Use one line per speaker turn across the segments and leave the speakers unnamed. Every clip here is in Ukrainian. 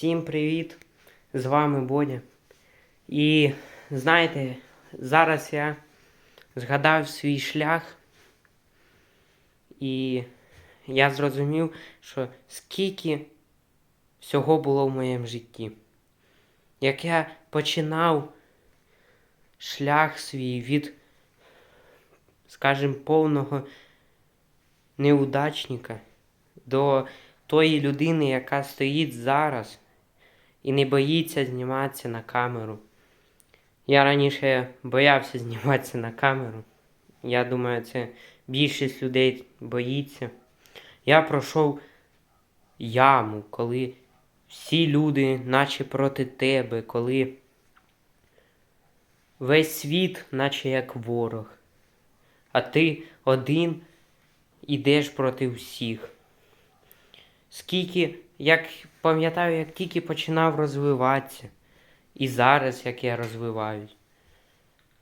Всім привіт! З вами Бодя. І знаєте, зараз я згадав свій шлях, і я зрозумів, що скільки всього було в моєму житті. Як я починав шлях свій від, скажімо, повного неудачника до тої людини, яка стоїть зараз і не боїться зніматися на камеру. Я раніше боявся зніматися на камеру. Я думаю, це більшість людей боїться. Я пройшов яму, коли всі люди, наче проти тебе, коли весь світ, наче як ворог, а ти один ідеш проти всіх. Скільки, як пам'ятаю, як тільки починав розвиватися, і зараз, як я розвиваюсь,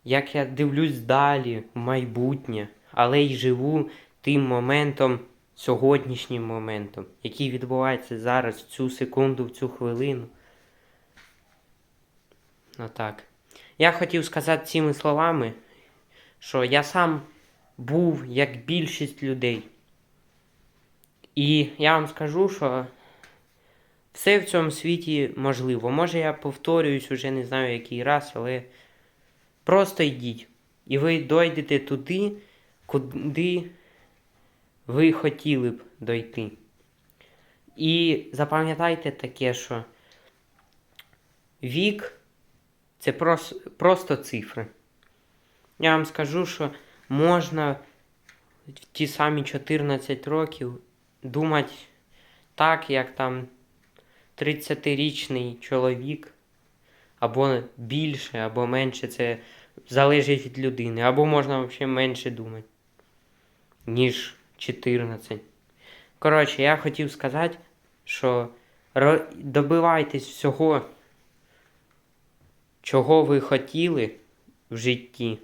як я дивлюсь далі, в майбутнє, але й живу тим моментом, сьогоднішнім моментом, який відбувається зараз, в цю секунду, в цю хвилину. Ну так. Я хотів сказати цими словами, що я сам був як більшість людей. І я вам скажу, що все в цьому світі можливо. Може я повторююсь уже не знаю який раз, але просто йдіть. І ви дойдете туди, куди ви хотіли б дойти. І запам'ятайте таке, що вік це прос- просто цифри. Я вам скажу, що можна в ті самі 14 років думати так, як там 30-річний чоловік, або більше, або менше, це залежить від людини. Або можна взагалі менше думати, ніж 14. Коротше, я хотів сказати, що добивайтесь всього, чого ви хотіли в житті.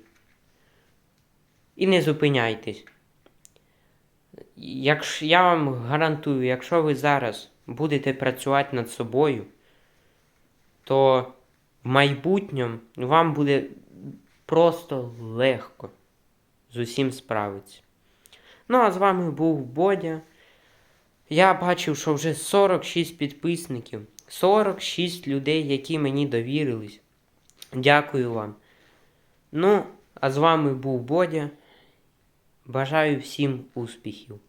І не зупиняйтесь. Якщо я вам гарантую, якщо ви зараз будете працювати над собою, то в майбутньому вам буде просто легко з усім справитися. Ну, а з вами був Бодя. Я бачив, що вже 46 підписників, 46 людей, які мені довірились. Дякую вам. Ну, а з вами був Бодя. Бажаю всім успіхів.